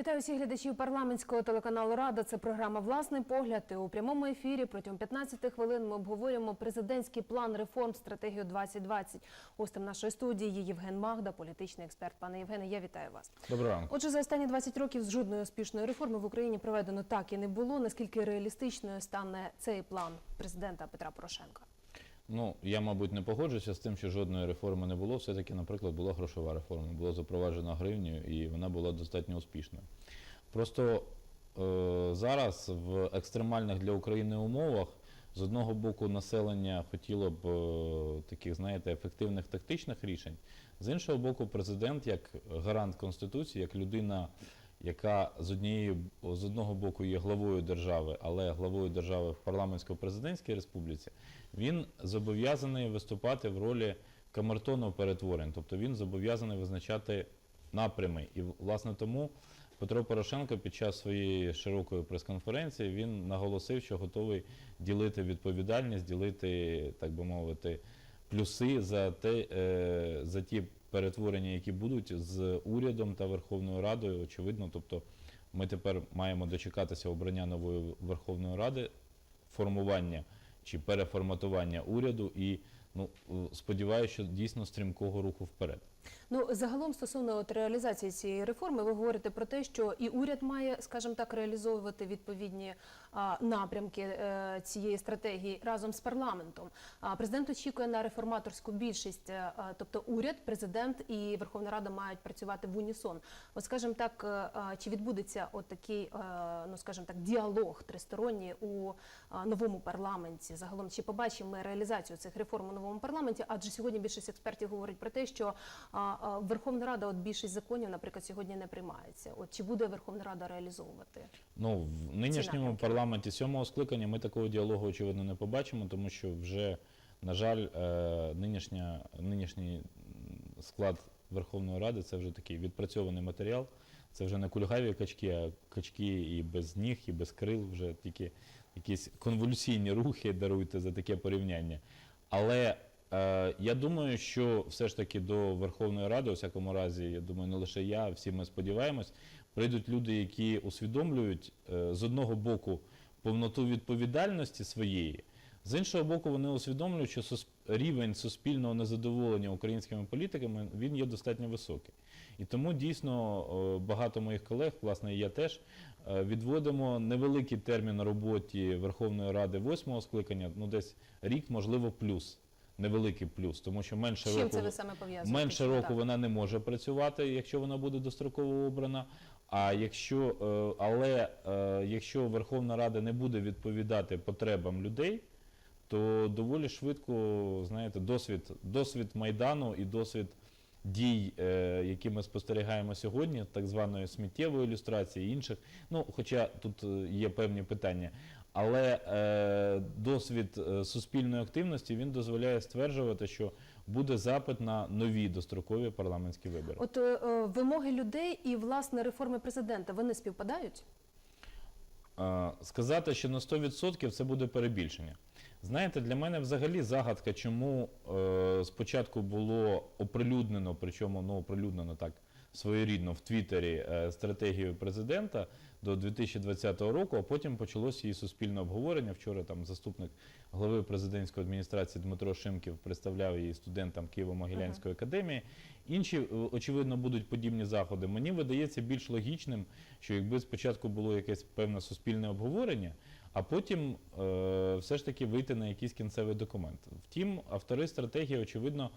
Вітаю всіх глядачів парламентського телеканалу Рада. Це програма Власний погляд. І у прямому ефірі протягом 15 хвилин ми обговорюємо президентський план реформ стратегію 2020. Гостем нашої студії є Євген Магда, політичний експерт. Пане Євгене, я вітаю вас. Доброго ранку. Отже, за останні 20 років з жодної успішної реформи в Україні проведено так і не було. Наскільки реалістичною стане цей план президента Петра Порошенка? Ну я, мабуть, не погоджуся з тим, що жодної реформи не було. Все-таки, наприклад, була грошова реформа, було запроваджено гривню, і вона була достатньо успішною. Просто е, зараз в екстремальних для України умовах з одного боку населення хотіло б е, таких, знаєте, ефективних тактичних рішень. З іншого боку, президент, як гарант конституції, як людина, яка з однієї з одного боку є главою держави, але главою держави в парламентсько-президентській республіці, він зобов'язаний виступати в ролі камертону перетворень, тобто він зобов'язаний визначати напрями. І власне тому Петро Порошенко під час своєї широкої прес-конференції він наголосив, що готовий ділити відповідальність, ділити, так би мовити, плюси за те, е, за ті перетворення, які будуть з урядом та Верховною Радою. Очевидно, тобто ми тепер маємо дочекатися обрання нової Верховної Ради, формування чи переформатування уряду і ну сподіваюся, що дійсно стрімкого руху вперед. Ну загалом стосовно от реалізації цієї реформи, ви говорите про те, що і уряд має, скажімо так, реалізовувати відповідні а, напрямки е, цієї стратегії разом з парламентом. А президент очікує на реформаторську більшість, е, а, тобто уряд, президент і Верховна Рада мають працювати в унісон. От, скажімо так, е, а, чи відбудеться от такий, е, ну скажімо так, діалог тристоронній у а, новому парламенті? Загалом чи побачимо ми реалізацію цих реформ у новому парламенті? Адже сьогодні більшість експертів говорить про те, що а, Верховна Рада, от більшість законів, наприклад, сьогодні не приймається. От чи буде Верховна Рада реалізовувати? Ну в нинішньому парламенті сьомого скликання ми такого діалогу очевидно не побачимо, тому що вже на жаль, е, нинішня нинішній склад Верховної Ради це вже такий відпрацьований матеріал. Це вже не кульгаві качки, а качки і без ніг, і без крил, вже тільки якісь конвульсійні рухи даруйте за таке порівняння. Але я думаю, що все ж таки до Верховної Ради, у всякому разі, я думаю, не лише я, всі ми сподіваємось, прийдуть люди, які усвідомлюють е, з одного боку повноту відповідальності своєї, з іншого боку, вони усвідомлюють, що рівень суспільного незадоволення українськими політиками він є достатньо високий. І тому дійсно е, багато моїх колег, власне, і я теж, е, відводимо невеликий термін роботі Верховної Ради восьмого скликання, ну десь рік, можливо, плюс. Невеликий плюс, тому що менше чим року це ви саме менше року так? вона не може працювати, якщо вона буде достроково обрана. А якщо е, але е, якщо Верховна Рада не буде відповідати потребам людей, то доволі швидко, знаєте, досвід, досвід майдану і досвід дій, е, які ми спостерігаємо сьогодні, так званої сміттєвої ілюстрації і інших. Ну, хоча тут є певні питання. Але е, досвід е, суспільної активності він дозволяє стверджувати, що буде запит на нові дострокові парламентські вибори. От е, е, вимоги людей і власне реформи президента вони співпадають? Е, Сказати, що на 100% це буде перебільшення. Знаєте, для мене взагалі загадка, чому е, спочатку було оприлюднено, причому ну, оприлюднено так своєрідно в Твіттері е, стратегію президента до 2020 року, а потім почалося її суспільне обговорення. Вчора там заступник голови президентської адміністрації Дмитро Шимків представляв її студентам Києво-Могилянської академії. Інші, е, очевидно, будуть подібні заходи. Мені видається більш логічним, що якби спочатку було якесь певне суспільне обговорення, а потім е, все ж таки вийти на якийсь кінцевий документ. Втім, автори стратегії, очевидно,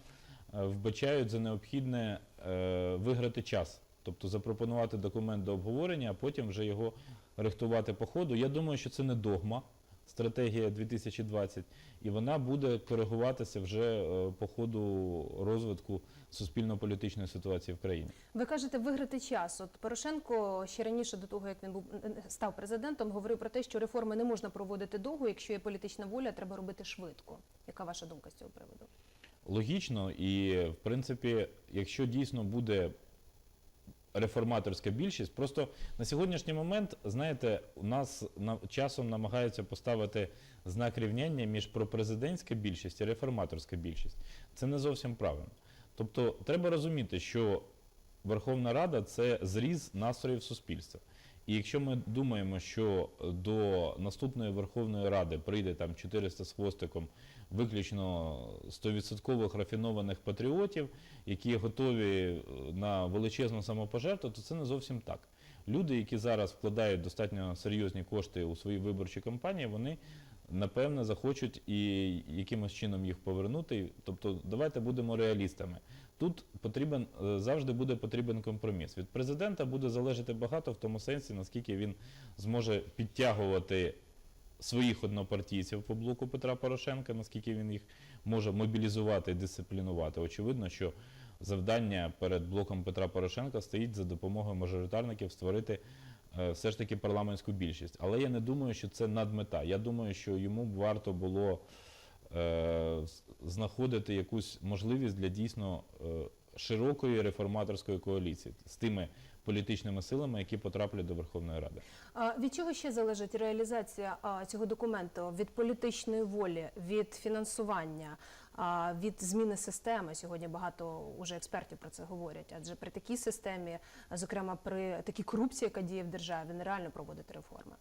вбачають за необхідне е, виграти час, тобто запропонувати документ до обговорення, а потім вже його рихтувати по ходу. Я думаю, що це не догма. Стратегія 2020, і вона буде коригуватися вже е, по ходу розвитку суспільно-політичної ситуації в країні. Ви кажете виграти час. От Порошенко ще раніше до того, як він був е, став президентом, говорив про те, що реформи не можна проводити довго. Якщо є політична воля, треба робити швидко. Яка ваша думка з цього приводу? Логічно, і в принципі, якщо дійсно буде реформаторська більшість, просто на сьогоднішній момент, знаєте, у нас на, часом намагаються поставити знак рівняння між пропрезидентська більшість і реформаторська більшість. Це не зовсім правильно. Тобто, треба розуміти, що Верховна Рада це зріз настроїв суспільства. І якщо ми думаємо, що до наступної Верховної Ради прийде там 400 з хвостиком виключно 100% рафінованих патріотів, які готові е, на величезну самопожертву, то це не зовсім так. Люди, які зараз вкладають достатньо серйозні кошти у свої виборчі кампанії, вони напевне захочуть і якимось чином їх повернути. Тобто, давайте будемо реалістами. Тут потрібен е, завжди буде потрібен компроміс. Від президента буде залежати багато в тому сенсі, наскільки він зможе підтягувати своїх однопартійців по блоку Петра Порошенка, наскільки він їх може мобілізувати і дисциплінувати. Очевидно, що завдання перед блоком Петра Порошенка стоїть за допомогою мажоритарників створити е, все ж таки парламентську більшість. Але я не думаю, що це надмета. Я думаю, що йому варто було знаходити якусь можливість для дійсно е, широкої реформаторської коаліції з тими політичними силами, які потраплять до Верховної Ради. А від чого ще залежить реалізація цього документу? Від політичної волі, від фінансування, від зміни системи. Сьогодні багато уже експертів про це говорять. Адже при такій системі, зокрема при такій корупції, яка діє в державі, нереально проводити реформи.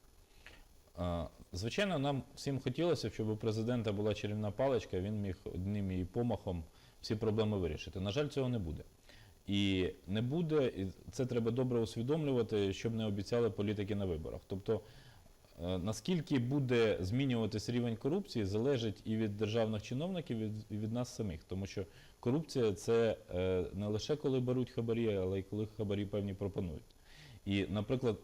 Звичайно, нам всім хотілося, щоб у президента була чарівна паличка, він міг одним її помахом всі проблеми вирішити. На жаль, цього не буде. І не буде, і це треба добре усвідомлювати, щоб не обіцяли політики на виборах. Тобто, е, наскільки буде змінюватись рівень корупції, залежить і від державних чиновників, і від, нас самих. Тому що корупція це е, не лише коли беруть хабарі, але й коли хабарі певні пропонують. І, наприклад,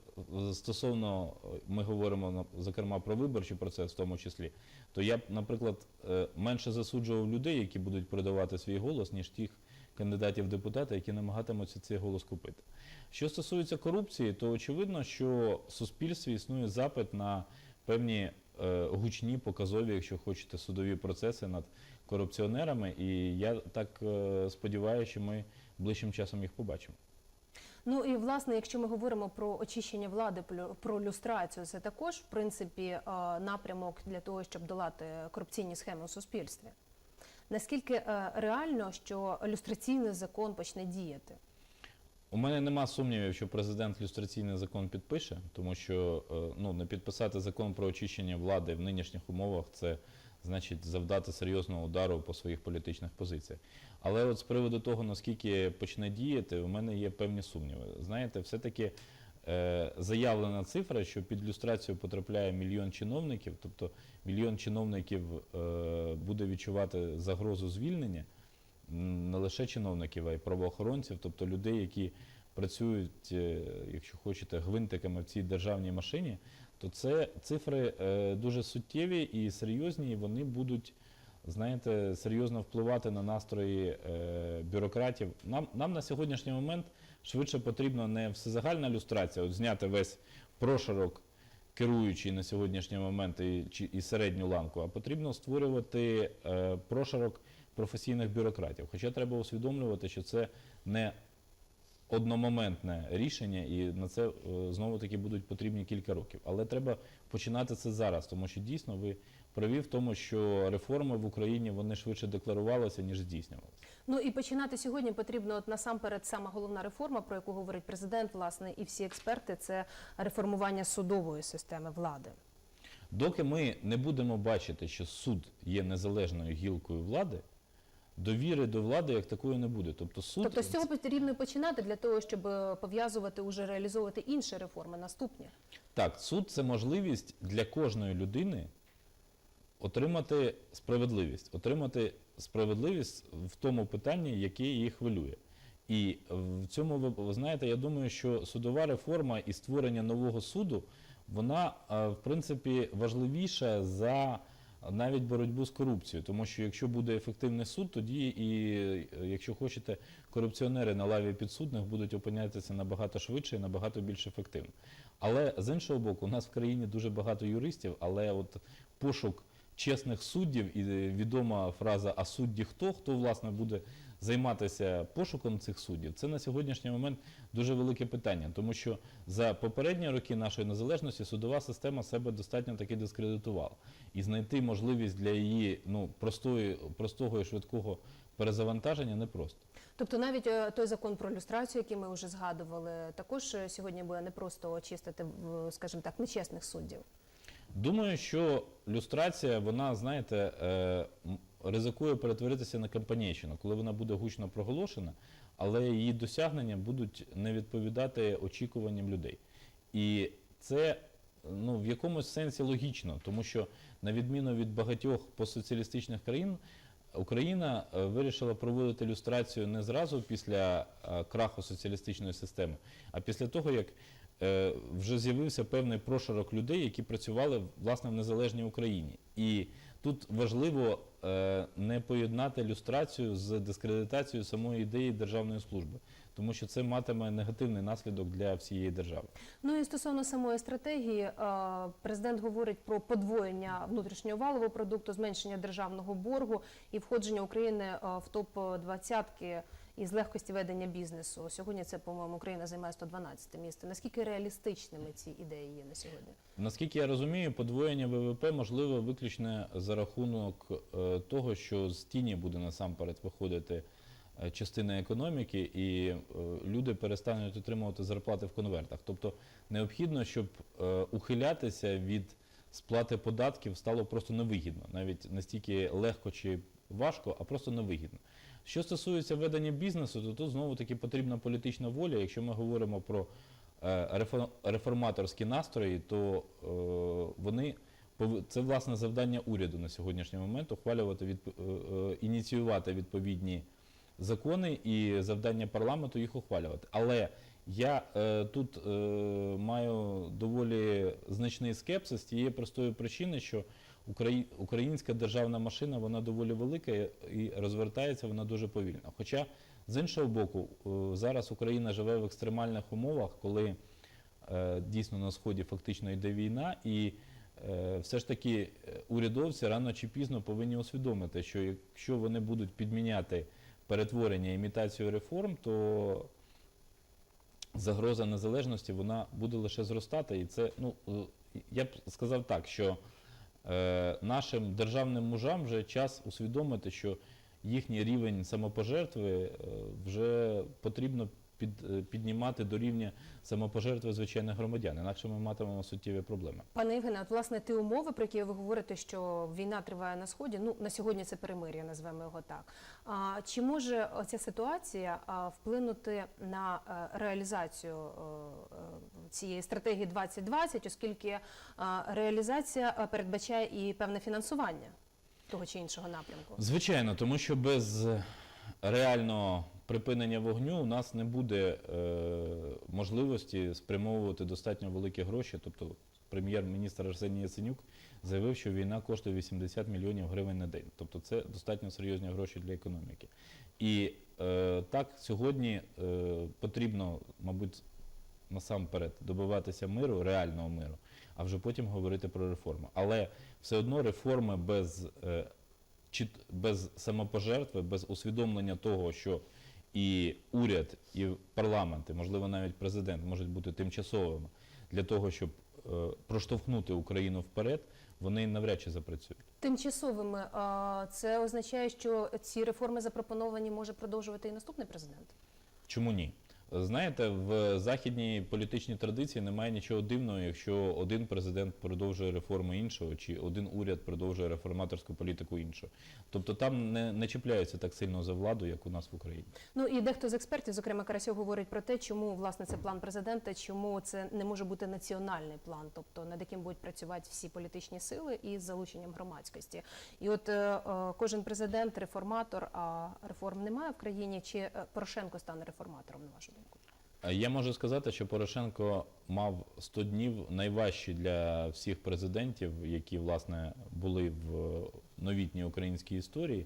стосовно ми говоримо зокрема про виборчий процес, в тому числі, то я б, наприклад, е, менше засуджував людей, які будуть продавати свій голос, ніж тих кандидатів в які намагатимуться цей голос купити. Що стосується корупції, то очевидно, що в суспільстві існує запит на певні е, гучні, показові, якщо хочете, судові процеси над корупціонерами. І я так е, сподіваюся, що ми ближчим часом їх побачимо. Ну і власне, якщо ми говоримо про очищення влади, про люстрацію, це також в принципі е, напрямок для того, щоб долати корупційні схеми у суспільстві. Naскільки е, реально, що люстраційний закон почне діяти? У мене нема сумнівів, що президент люстраційний закон підпише, тому що е, ну, не підписати закон про очищення влади в нинішніх умовах це значить завдати серйозного удару по своїх політичних позиціях. Але от з приводу того, наскільки почне діяти, у мене є певні сумніви. Знаєте, все-таки е, заявлена цифра, що під люстрацію потрапляє мільйон чиновників, тобто мільйон чиновників е, буде відчувати загрозу звільнення не лише чиновників, а й правоохоронців, тобто людей, які працюють, е, якщо хочете, гвинтиками в цій державній машині, то це цифри е, дуже суттєві і серйозні, і вони будуть, знаєте, серйозно впливати на настрої е, бюрократів. Нам, нам на сьогоднішній момент швидше потрібно не всезагальна люстрація, от зняти весь прошарок керуючий на сьогоднішній момент і, чи- і середню ланку, а потрібно створювати прошарок професійних бюрократів. Хоча треба усвідомлювати, що це не одномоментне рішення, і на це е, знову таки будуть потрібні кілька років. Але треба починати це зараз, тому що дійсно ви праві в тому, що реформи в Україні вони швидше декларувалися, ніж здійснювалися. Ну і починати сьогодні потрібно от насамперед сама головна реформа, про яку говорить президент, власне, і всі експерти, це реформування судової системи влади. Доки ми не будемо бачити, що суд є незалежною гілкою влади, довіри до влади як такої не буде. Тобто суд Тобто з цього потрібно починати для того, щоб е, пов'язувати уже реалізовувати інші реформи наступні. Так, суд це можливість для кожної людини отримати справедливість, отримати справедливість в тому питанні, яке її хвилює. І в цьому ви, ви знаєте, я думаю, що судова реформа і створення нового суду, вона е, в принципі важливіша за навіть боротьбу з корупцією, тому що якщо буде ефективний суд, тоді і, якщо хочете, корупціонери на лаві підсудних будуть опинятися набагато швидше і набагато більш ефективно. Але з іншого боку, у нас в країні дуже багато юристів, але от пошук чесних суддів і відома фраза А судді хто? Хто власне буде займатися пошуком цих суддів? Це на сьогоднішній момент дуже велике питання, тому що за попередні роки нашої незалежності судова система себе достатньо таки дискредитувала. І знайти можливість для її ну простої, простого і швидкого перезавантаження непросто. Тобто навіть е, той закон про люстрацію, який ми вже згадували, також е, сьогодні буде не просто очистити, скажімо так, нечесних суддів. Думаю, що люстрація, вона, знаєте, е, ризикує перетворитися на кампанійщину, коли вона буде гучно проголошена, але її досягнення будуть не відповідати очікуванням людей. І це ну, в якомусь сенсі логічно, тому що, на відміну від багатьох постсоціалістичних країн, Україна е, вирішила проводити люстрацію не зразу після е, краху соціалістичної системи, а після того, як е, вже з'явився певний прошарок людей, які працювали власне в незалежній Україні. І тут важливо не поєднати люстрацію з дискредитацією самої ідеї державної служби, тому що це матиме негативний наслідок для всієї держави. Ну і стосовно самої стратегії, е, президент говорить про подвоєння внутрішнього валового продукту, зменшення державного боргу і входження України е, в топ 20 із легкості ведення бізнесу. Сьогодні це, по-моєму, Україна займає 112 місце. Наскільки реалістичними ці ідеї є на сьогодні? Наскільки я розумію, подвоєння ВВП можливо виключно за рахунок е, того, що з тіні буде насамперед виходити е, частина економіки, і е, люди перестануть отримувати зарплати в конвертах. Тобто необхідно, щоб ухилятися від сплати податків стало просто невигідно, навіть настільки легко чи важко, а просто невигідно. Що стосується ведення бізнесу, то тут знову таки потрібна політична воля. Якщо ми говоримо про е, реформаторські настрої, то е, вони це власне завдання уряду на сьогоднішній момент ухвалювати е, е, ініціювати відповідні закони і завдання парламенту їх ухвалювати. Але я е, тут е, маю доволі значний скепсис тієї простої причини, що Украї- українська державна машина вона доволі велика і- розвертається вона дуже повільно. Хоча з іншого боку, е, зараз Україна живе в екстремальних умовах, коли е, дійсно на сході фактично йде війна, і е, все ж таки е, урядовці рано чи пізно повинні усвідомити, що якщо вони будуть підміняти перетворення, імітацію реформ, то загроза незалежності вона буде лише зростати. І це, ну е, я б сказав так, що е, нашим державним мужам вже час усвідомити, що їхній рівень самопожертви е, вже потрібно під, е, піднімати до рівня самопожертви звичайних громадян, інакше ми матимемо суттєві проблеми. Пане Євгене, от власне ті умови, про які ви говорите, що війна триває на сході. Ну на сьогодні це перемир'я, назвемо його так. А чи може ця ситуація вплинути на е, реалізацію е, цієї стратегії 2020, оскільки реалізація передбачає і певне фінансування того чи іншого напрямку? Звичайно, тому що без реального припинення вогню у нас не буде е, можливості спрямовувати достатньо великі гроші. Тобто прем'єр-міністр Арсеній Яценюк заявив, що війна коштує 80 мільйонів гривень на день. Тобто це достатньо серйозні гроші для економіки. І е, так сьогодні е, потрібно, мабуть, насамперед добиватися миру, реального миру, а вже потім говорити про реформи. Але все одно реформи без, без самопожертви, без усвідомлення того, що і уряд, і парламент, і, можливо, навіть президент можуть бути тимчасовими для того, щоб е, проштовхнути Україну вперед, вони навряд чи запрацюють. Тимчасовими а, це означає, що ці реформи запропоновані може продовжувати і наступний президент. Чому ні? Знаєте, в західній політичній традиції немає нічого дивного, якщо один президент продовжує реформи іншого, чи один уряд продовжує реформаторську політику іншого. Тобто там не, не чіпляються так сильно за владу, як у нас в Україні. Ну і дехто з експертів, зокрема Карасьов, говорить про те, чому власне це план президента, чому це не може бути національний план, тобто над яким будуть працювати всі політичні сили із залученням громадськості. І от е, е, кожен президент реформатор, а реформ немає в країні. Чи е, Порошенко стане реформатором, на вашу? Я можу сказати, що Порошенко мав 100 днів найважчі для всіх президентів, які власне були в новітній українській історії.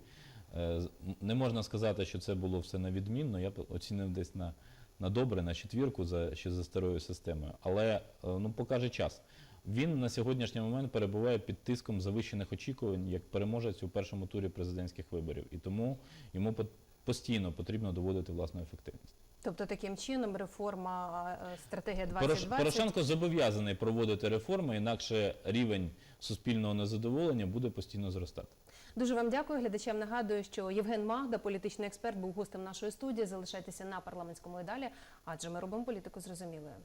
Е, Не можна сказати, що це було все на відмінно. Я оцінив десь на, на добре, на четвірку за ще за старою системою. Але е, ну покаже час. Він на сьогоднішній момент перебуває під тиском завищених очікувань як переможець у першому турі президентських виборів, і тому йому постійно потрібно доводити власну ефективність. Тобто таким чином реформа е, стратегія Порош- 2020 Порошенко зобов'язаний проводити реформи, інакше рівень суспільного незадоволення буде постійно зростати. Дуже вам дякую. Глядачам нагадую, що Євген Магда, політичний експерт, був гостем нашої студії. Залишайтеся на парламентському і далі, адже ми робимо політику зрозумілою.